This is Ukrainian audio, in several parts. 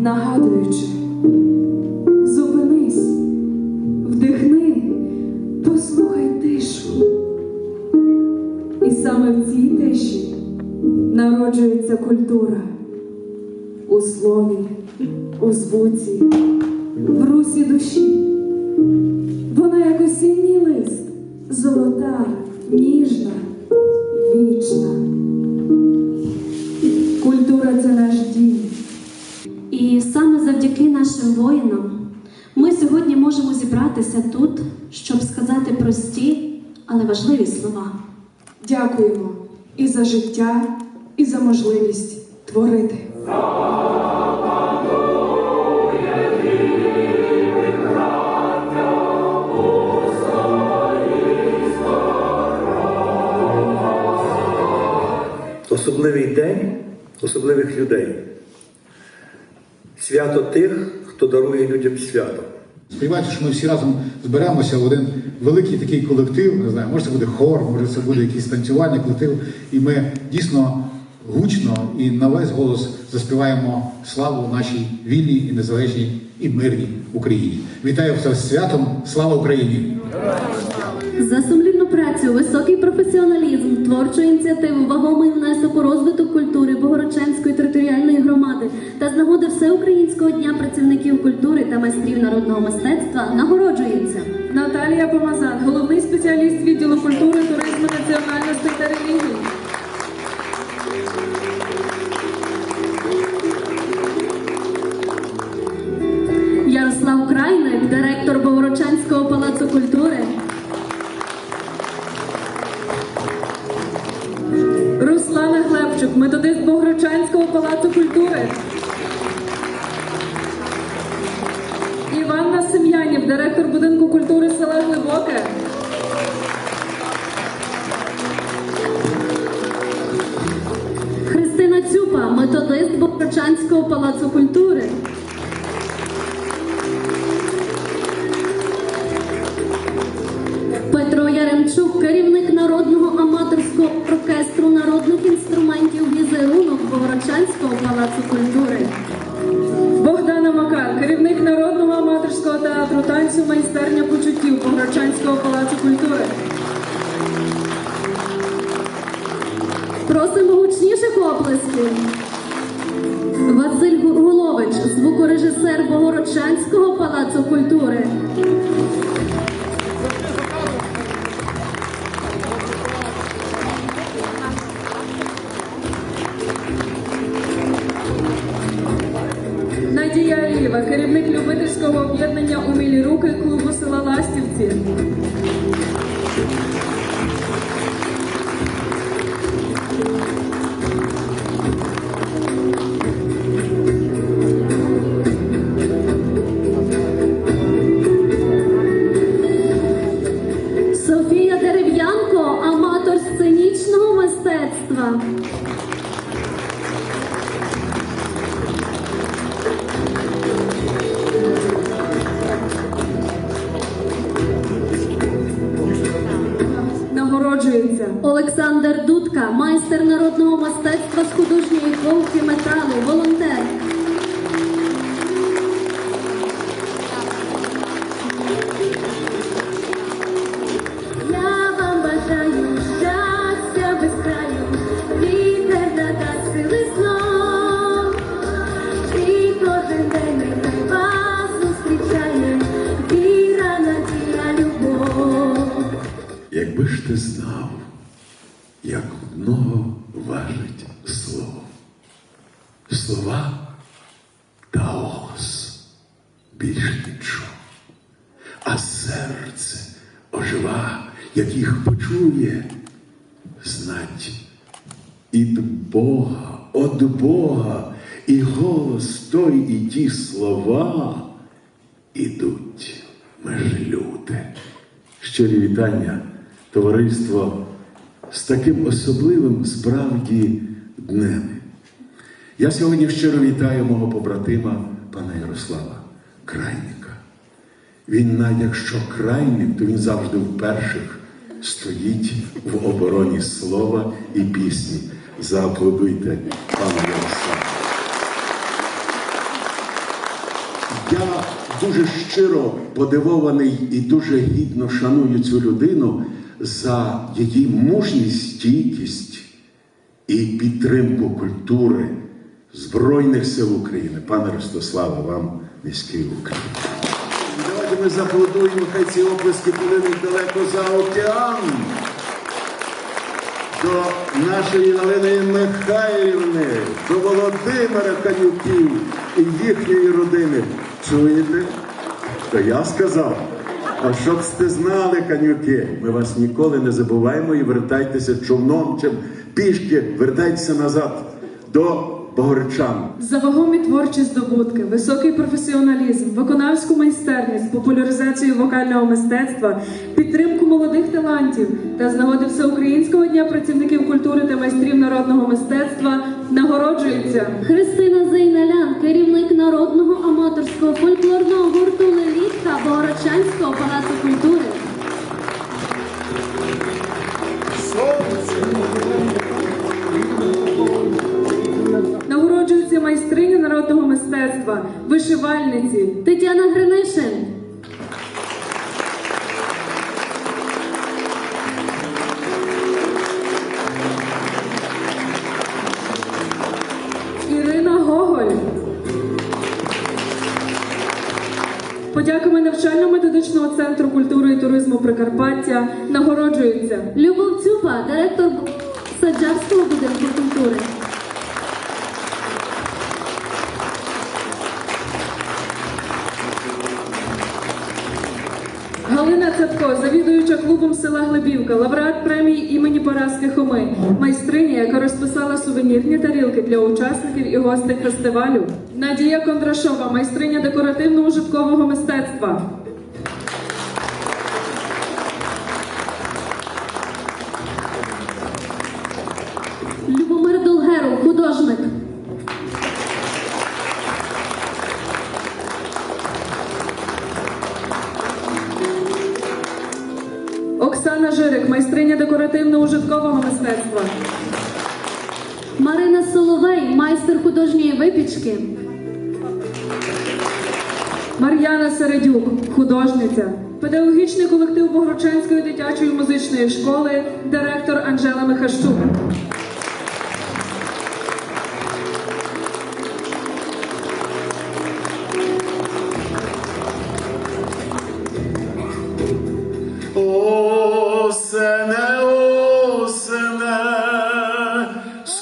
нагадуючи, зупинись, вдихни, послухай тишу. І саме в цій тиші народжується культура у слові, у звуці, в русі душі. Вона як осінній лист, золота, ніжна, нашим воїнам ми сьогодні можемо зібратися тут, щоб сказати прості, але важливі слова. Дякуємо і за життя, і за можливість творити. Особливий день особливих людей. Свято тих, хто дарує людям свято. Сподіваюся, що ми всі разом зберемося в один великий такий колектив. Не знаю, може це буде хор, може це буде якийсь танцювальний колектив. І ми дійсно гучно і на весь голос заспіваємо славу нашій вільній і незалежній і мирній Україні. Вітаю вас з святом! Слава Україні! За сумлінну працю, високий професіоналізм, творчу ініціативу, вагомий внесок у розвиток культури територіальної громади та з нагоди Всеукраїнського дня працівників культури та майстрів народного мистецтва нагороджується. Наталія Помазан, головний спеціаліст відділу культури, туризму, національностей та релігії. Ярослав Крайник, директор Богородчанського палацу культури. Руслана Глебчук, методист Богородчанського палацу культури. Палацу культури. Богдана Макар, керівник народного аматорського театру танцю майстерня почуттів Богородчанського палацу культури. Просимо гучніших оплесків. Василь Гулович, звукорежисер Богородчанського палацу культури. Слова та голос більш нічого. А серце ожива, як їх почує, знать від Бога, от Бога, і голос той, і ті слова ідуть межлюди. Щирі вітання, товариство, з таким особливим справді днем. Я сьогодні щиро вітаю мого побратима, пана Ярослава Крайника. Він, навіть якщо крайник, то він завжди в перших стоїть в обороні слова і пісні. Зааплодуйте, пане Ярославе. Я дуже щиро подивований і дуже гідно шаную цю людину за її мужність, стійкість і підтримку культури Збройних сил України. Пане Ростиславе, вам низький Україн. Давайте ми зааплодуємо, хай ці оплески полинуть далеко за океан. До нашої Галини Михайлівни, до Володимира Канюків і їхньої родини. Чуєте? То я сказав. А щоб сте знали, канюки, ми вас ніколи не забуваємо і вертайтеся човном, чим пішки, вертайтеся назад до Богорчан. За вагомі творчі здобутки, високий професіоналізм, виконавську майстерність, популяризацію вокального мистецтва, підтримку молодих талантів та з нагоди Всеукраїнського дня працівників культури та майстрів народного мистецтва нагороджується Христина Зейналян, керівник народного аматорського фольклорного гурту Лелітка Богородчанського палацу вишивальниці, Тетяна Гринишин. Ірина Гоголь. Подяками навчально-методичного центру культури і туризму Прикарпаття нагороджується Любов Цюпа, директор Саджарського будинку культури. Клубом села Глибівка, лауреат премії імені Параски Хоми, майстриня, яка розписала сувенірні тарілки для учасників і гостей фестивалю. Надія Кондрашова, майстриня декоративно-ужиткового мистецтва. Декоративно-ужиткового мистецтва. Марина Соловей, майстер художньої випічки. Мар'яна Середюк, художниця. Педагогічний колектив Богороченської дитячої музичної школи, директор Анжела Михащук.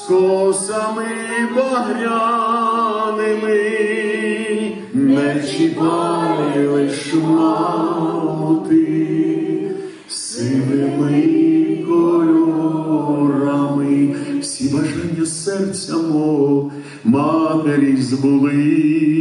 Косами багряними, не чіпай лиш мати, сивими кольорами, всі бажання серця мов матері збули.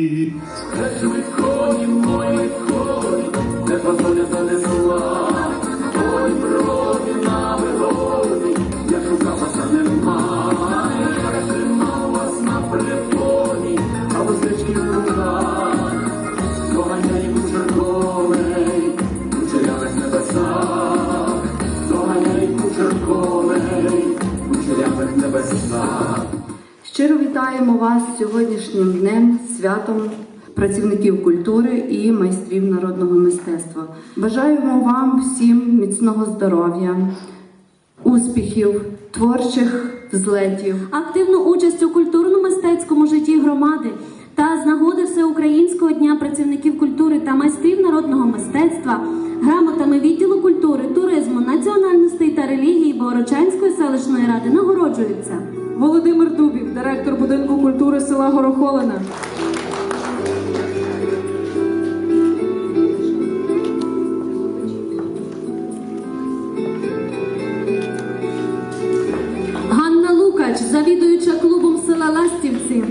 Святом працівників культури і майстрів народного мистецтва. Бажаємо вам всім міцного здоров'я, успіхів, творчих взлетів. Активну участь у культурно-мистецькому житті громади та з нагоди Всеукраїнського дня працівників культури та майстрів народного мистецтва грамотами відділу культури, туризму, національностей та релігії Богородчанської селищної ради нагороджуються. Володимир Дубів, директор будинку культури села Горохолина. Завідуюча клубом села Ластівці.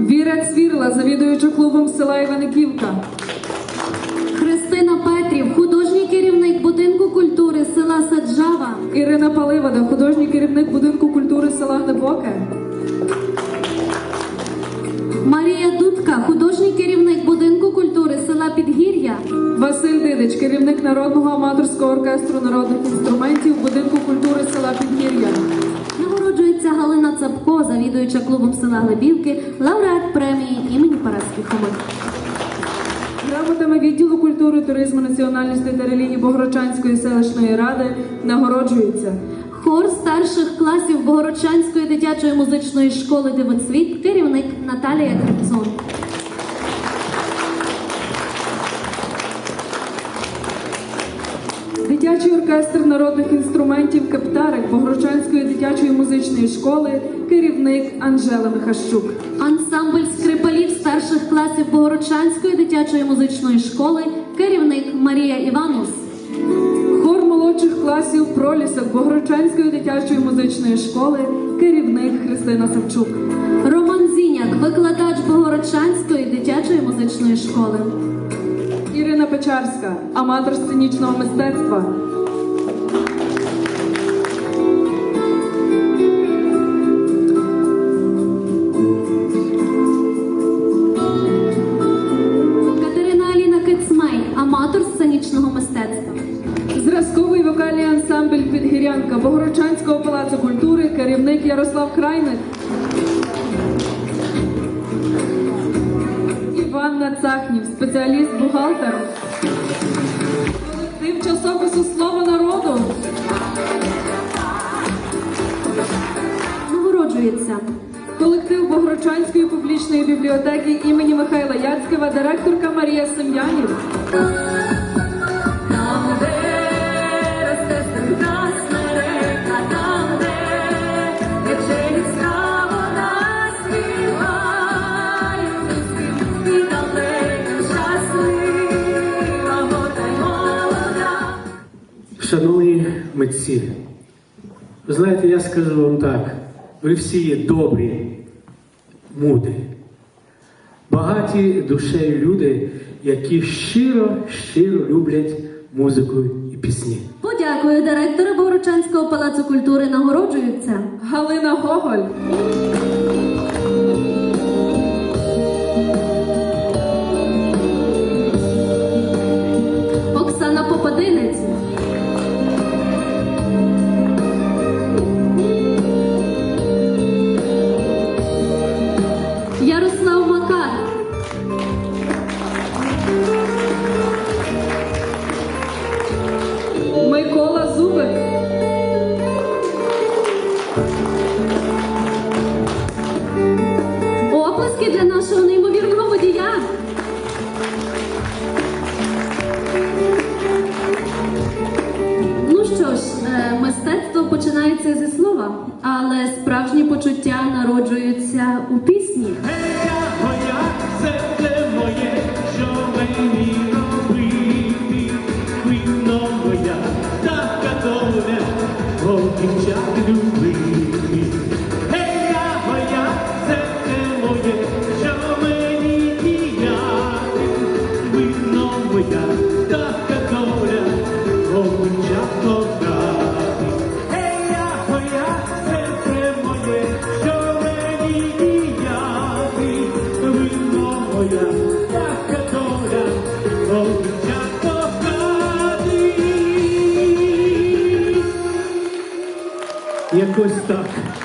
Віра Цвірла, завідуюча клубом села Іваниківка. Христина Петрів, художній керівник будинку культури села Саджава. Ірина Паливода, художній керівник будинку культури села Глибоке. Марія Дудка, художній керівник будинку культури села Підгір'я. Василь Дидич, керівник народного аматорського оркестру народних інструментів будинку культури села Підгір'я. Нагороджується Галина Цапко, завідуюча клубом села Глибівки, лауреат премії імені Параски відділу культури, туризму, національності та релігії Богорочанської селищної ради нагороджується. Хор старших класів Богорочанської дитячої музичної школи Дивоцвіт, керівник Наталія Крипцон. Оркестр народних інструментів Кептарик Богородчанської дитячої музичної школи, керівник Анжела Михащук. Ансамбль скрипалів старших класів Богородчанської дитячої музичної школи, керівник Марія Іванус. Хор молодших класів пролісок Богородчанської дитячої музичної школи, керівник Христина Савчук. Роман Зіняк, викладач Богородчанської дитячої музичної школи. Ірина Печарська, аматор сценічного мистецтва. Спеціаліст-бухгалтер. Колектив часопису Слово народу. Нагороджується Колектив Богорочанської публічної бібліотеки імені Михайла Яцькева, директорка Марія Сем'янів. Шановні митці, ви знаєте, я скажу вам так, ви всі є добрі, мудрі, багаті душею люди, які щиро, щиро люблять музику і пісні. Подякую директору Богородчанського палацу культури. Нагороджуються. Галина Гоголь. Оксана Попадинець. It's your afternoon. jako je.